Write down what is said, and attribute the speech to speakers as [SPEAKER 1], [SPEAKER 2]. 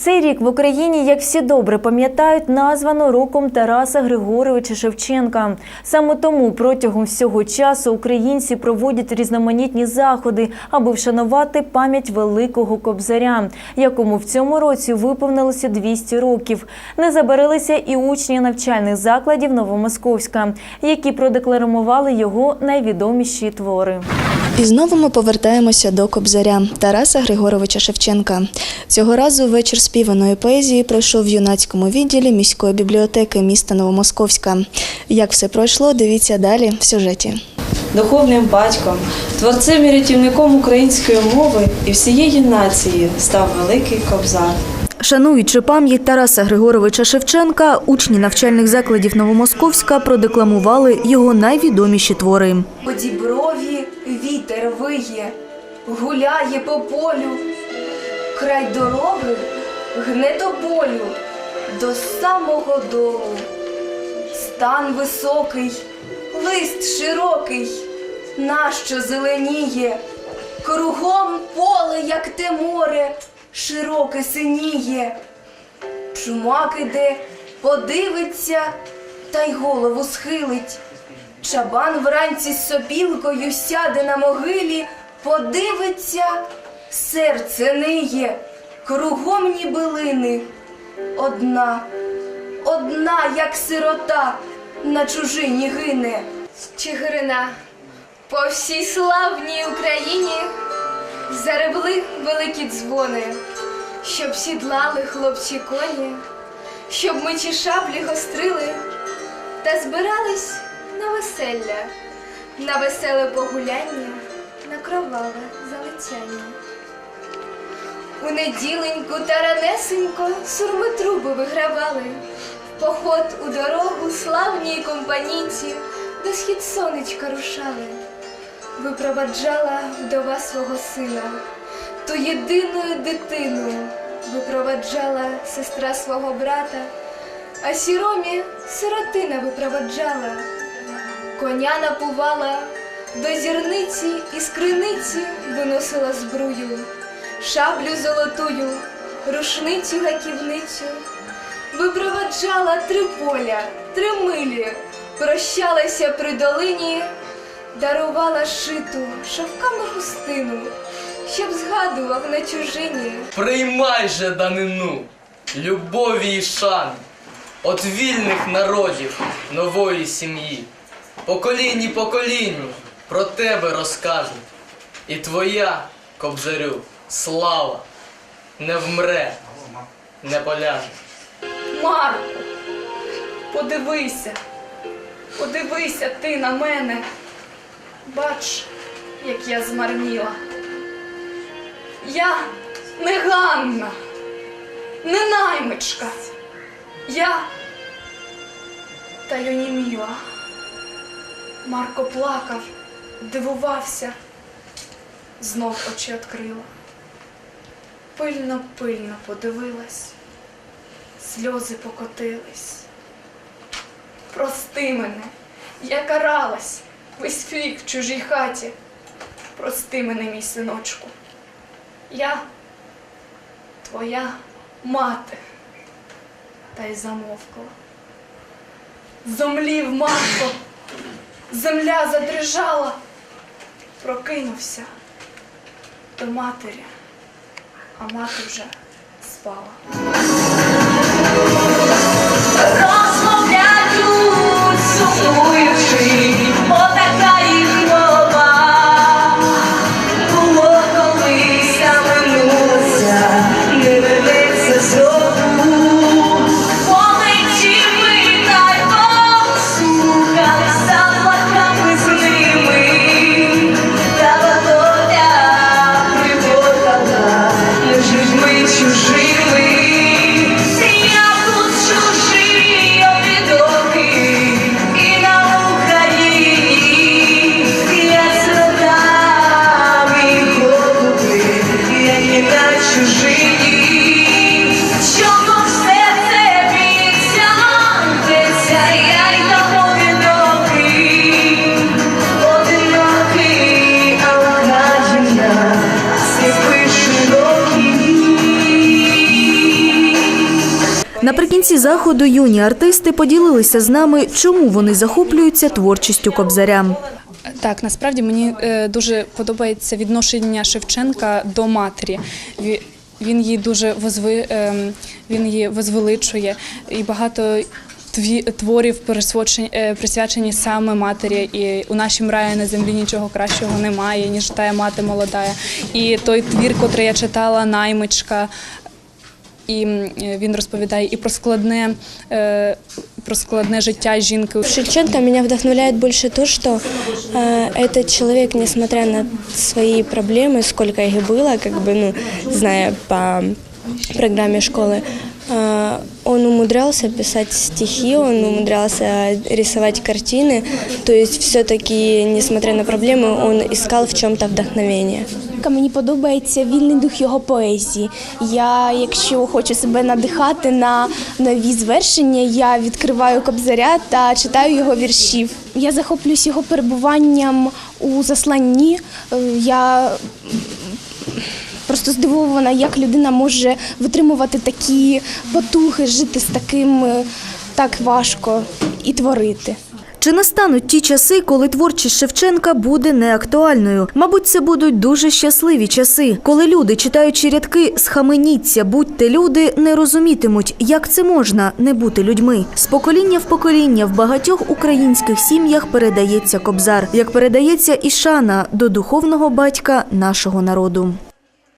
[SPEAKER 1] Цей рік в Україні, як всі добре пам'ятають, названо роком Тараса Григоровича Шевченка. Саме тому протягом всього часу українці проводять різноманітні заходи, аби вшанувати пам'ять великого кобзаря, якому в цьому році виповнилося 200 років. Не забарилися і учні навчальних закладів Новомосковська, які продекламували його найвідоміші твори.
[SPEAKER 2] І знову ми повертаємося до Кобзаря Тараса Григоровича Шевченка. Цього разу вечір співаної поезії пройшов в юнацькому відділі міської бібліотеки міста Новомосковська. Як все пройшло, дивіться далі в сюжеті.
[SPEAKER 3] Духовним батьком, творцем і рятівником української мови і всієї нації став великий кобзар.
[SPEAKER 1] Шануючи пам'ять Тараса Григоровича Шевченка, учні навчальних закладів Новомосковська продекламували його найвідоміші твори.
[SPEAKER 4] По діброві вітер виє, гуляє по полю, край дороги гне до болю до самого долу. Стан високий, лист широкий, нащо зеленіє, кругом поле, як те море, широке синіє. Чумак іде, подивиться та й голову схилить. Чабан вранці з сопілкою сяде на могилі, подивиться, серце ниє, кругом ніби лини. Одна, одна, як сирота, на чужині гине. Чигирина по всій славній Україні заребли великі дзвони, щоб сідлали хлопці коні, щоб мечі шаблі гострили та збирались на весілля, на веселе погуляння, на кроваве залицяння. У неділеньку та ранесенько сурми труби вигравали, в поход у дорогу славній компанійці до схід сонечка рушали. Випроваджала вдова свого сина, ту єдину дитину випроваджала сестра свого брата, а сіромі сиротина випроваджала. Коня напувала, до зірниці і з виносила збрую, шаблю золотую, рушницю гаківницю, випроваджала три поля, три милі, прощалася при долині, дарувала шиту шовками хустину, щоб згадував на чужині.
[SPEAKER 5] Приймай же данину, любові і шани, от вільних народів нової сім'ї. Поколінні поколінню про тебе розкажуть. І твоя, кобзарю, слава не вмре, не поляже.
[SPEAKER 6] Марко, подивися, подивися ти на мене. Бач, як я змарніла. Я не Ганна, не наймичка. Я та й оніміла. Марко плакав, дивувався, знов очі відкрила. Пильно-пильно подивилась сльози покотились. Прости мене, я каралась весь вік в чужій хаті. Прости мене, мій синочку. Я твоя мати. Та й замовкла. Зомлів Марко, земля задрижала, прокинувся до матері, а мати вже спала.
[SPEAKER 2] Наприкінці заходу юні артисти поділилися з нами, чому вони захоплюються творчістю Кобзаря.
[SPEAKER 7] Так, насправді мені е, дуже подобається відношення Шевченка до матері. Він її дуже возви, ем, він її возвеличує, і багато творів присвячені, е, присвячені саме матері. І у нашім раї на землі нічого кращого немає, ніж тая мати молода. І той твір, котрий я читала, наймичка І м, е, він розповідає і про складне, е, про складне життя жінки.
[SPEAKER 8] Шевченко меня вдохновляет больше то, что э, этот человек, несмотря на свои проблемы, сколько их было, как бы, ну, зная по программе школы, э, он умудрялся писать стихи, он умудрялся рисовать картины. То есть все-таки, несмотря на проблемы, он искал в чем-то вдохновение.
[SPEAKER 9] Мені подобається вільний дух його поезії. Я, якщо хочу себе надихати на нові звершення, я відкриваю кобзаря та читаю його віршів. Я захоплююсь його перебуванням у засланні. Е, Я просто здивована, як людина може витримувати такі потуги, жити з таким е, так важко і творити.
[SPEAKER 2] Чи настануть ті часи, коли творчість Шевченка буде неактуальною? Мабуть, це будуть дуже щасливі часи, коли люди, читаючи рядки «Схаменіться, будьте люди, не розумітимуть, як це можна не бути людьми. З покоління в покоління в багатьох українських сім'ях передається кобзар, як передається і шана до духовного батька нашого народу.